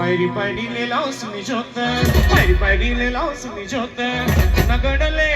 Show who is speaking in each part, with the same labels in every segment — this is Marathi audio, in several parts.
Speaker 1: పైడి పైడిలే లవ్ సుమి జోత పైడి పైడిలే లవ్ సుమి జోత నగడలే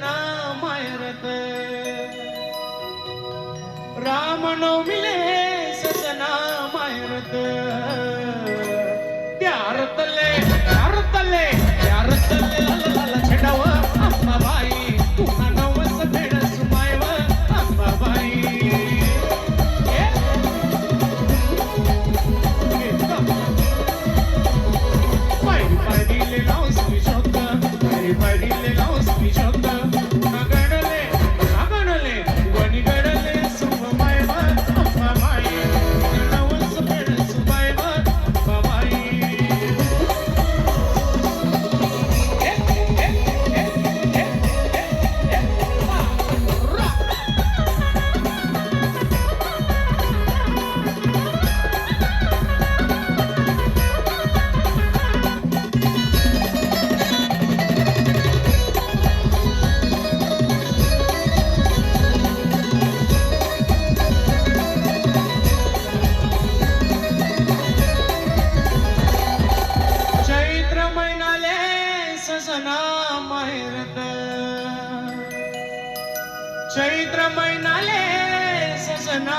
Speaker 1: ना मायरत रामनवमीले सजना मायरत सना महिरत. चैत्र महिनाले ससना